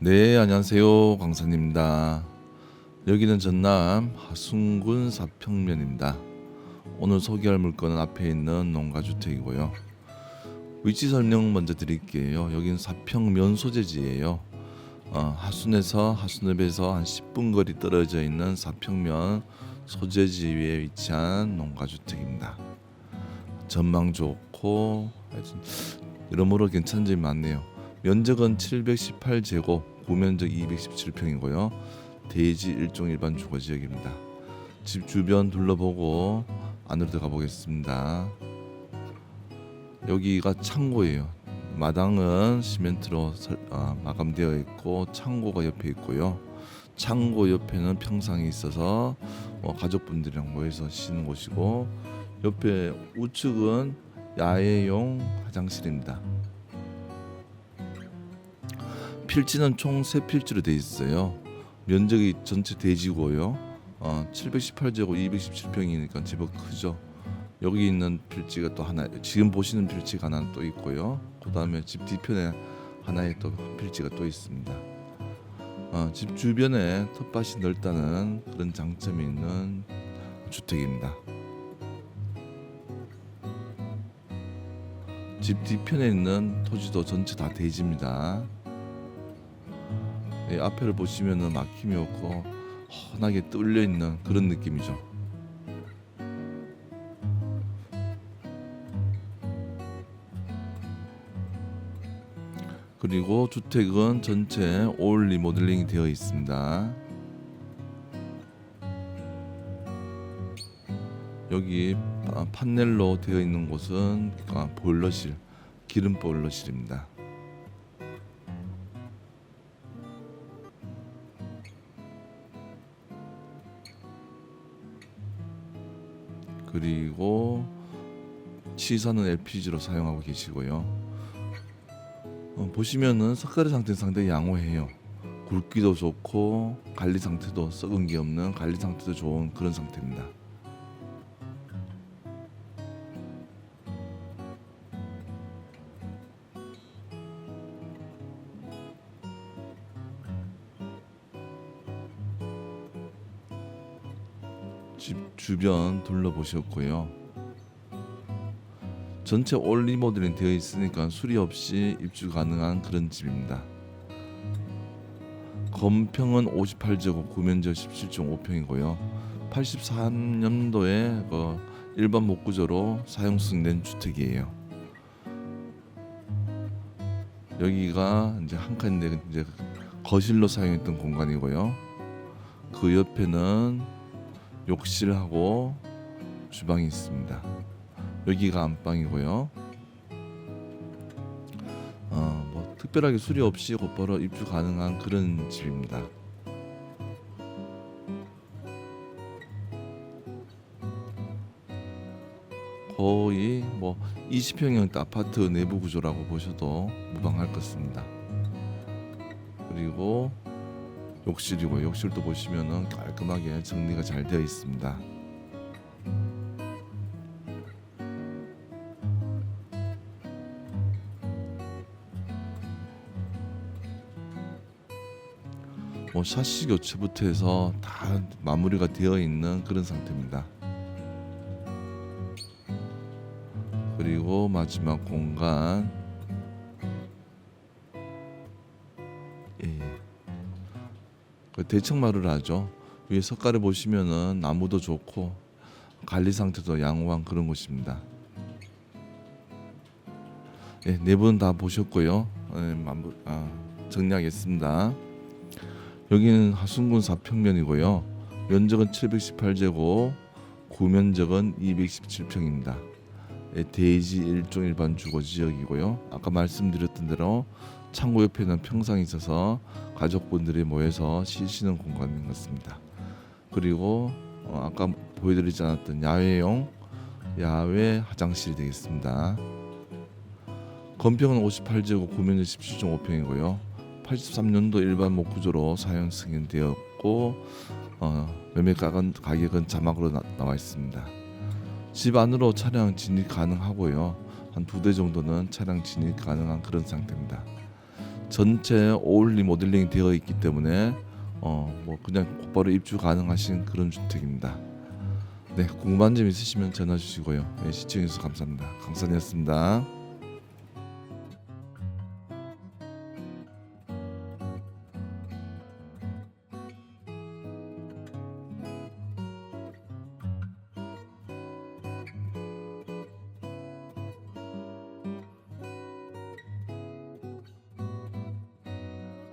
네, 안녕하세요. 강사입니다. 여기는 전남 하순군 사평면입니다. 오늘 소개할 물건은 앞에 있는 농가주택이고요. 위치 설명 먼저 드릴게요. 여기는 사평면 소재지예요. 어, 하순에서 하순읍에서 한 10분 거리 떨어져 있는 사평면 소재지에 위치한 농가주택입니다. 전망 좋고 여러모로 괜찮은 점이 많네요. 면적은 718제곱, 구면적 217평이고요. 대지 일종 일반 주거 지역입니다. 집 주변 둘러보고 안으로 들어가 보겠습니다. 여기가 창고예요. 마당은 시멘트로 설- 아, 마감되어 있고 창고가 옆에 있고요. 창고 옆에는 평상이 있어서 뭐 가족분들이랑 모여서 쉬는 곳이고 옆에 우측은 야외용 화장실입니다. 필지는 총 세 필지로 돼 있어요. 면적이 전체 대지고요. 어, 718제곱 217평이니까 제법 크죠. 여기 있는 필지가 또 하나, 지금 보시는 필지가 하나 또 있고요. 그 다음에 집 뒤편에 하나의 또 필지가 또 있습니다. 어, 집 주변에 텃밭이 넓다는 그런 장점이 있는 주택입니다. 집 뒤편에 있는 토지도 전체 다 대지입니다. 예, 앞에를 보시면은 막힘이 없고 환하게 뚫려 있는 그런 느낌이죠. 그리고 주택은 전체 올 리모델링이 되어 있습니다. 여기 파- 판넬로 되어 있는 곳은 아, 보일러실, 기름 보일러실입니다. 그리고 치사는 LPG로 사용하고 계시고요. 어, 보시면은 석가래 상태 상당히 양호해요. 굵기도 좋고 관리 상태도 썩은 게 없는 관리 상태도 좋은 그런 상태입니다. 집 주변 둘러보셨고요. 전체 올 리모델링 되어 있으니까 수리 없이 입주 가능한 그런 집입니다. 건평은 58제곱, 구면적 17.5평이고요. 83년도에 그 일반 목구조로 사용 승인된 주택이에요. 여기가 이제 한 칸인데 이제 거실로 사용했던 공간이고요. 그 옆에는 욕실하고 주방이 있습니다. 여기가 안방이고요. 어, 뭐 특별하게 수리 없이 곧바로 입주 가능한 그런 집입니다. 거의 뭐 20평형 아파트 내부 구조라고 보셔도 무방할 것 같습니다. 그리고 욕실이고 욕실도 보시면은 깔끔하게 정리가 잘 되어 있습니다. 뭐 샤시 교체부터 해서 다 마무리가 되어 있는 그런 상태입니다. 그리고 마지막 공간 대청마루를 하죠. 위에 석가래 보시면은 나무도 좋고 관리 상태도 양호한 그런 곳입니다. 예, 네분 다 보셨고요. 예, 마무, 아, 정리하겠습니다. 여기는 하순군 사평면이고요. 면적은 718제곱, 구면적은 217평입니다. 예, 대지 일종 일반 주거 지역이고요. 아까 말씀드렸던 대로 창고 옆에는 평상이 있어서 가족분들이 모여서 쉬시는 공간인 것 같습니다. 그리고 어, 아까 보여드리지 않았던 야외용 야외 화장실이 되겠습니다. 건평은 58제곱, 구면적 17.5평이고요. 83년도 일반 목구조로 사용 승인되었고 어, 매매 가격은 자막으로 나, 나와 있습니다. 집 안으로 차량 진입 가능하고요. 한 두 대 정도는 차량 진입 가능한 그런 상태입니다. 전체 오울리 모델링이 되어 있기 때문에 어 뭐 그냥 곧바로 입주 가능하신 그런 주택입니다. 네 궁금한 점 있으시면 전화 주시고요. 네, 시청해 주셔서 감사합니다. 강산이었습니다.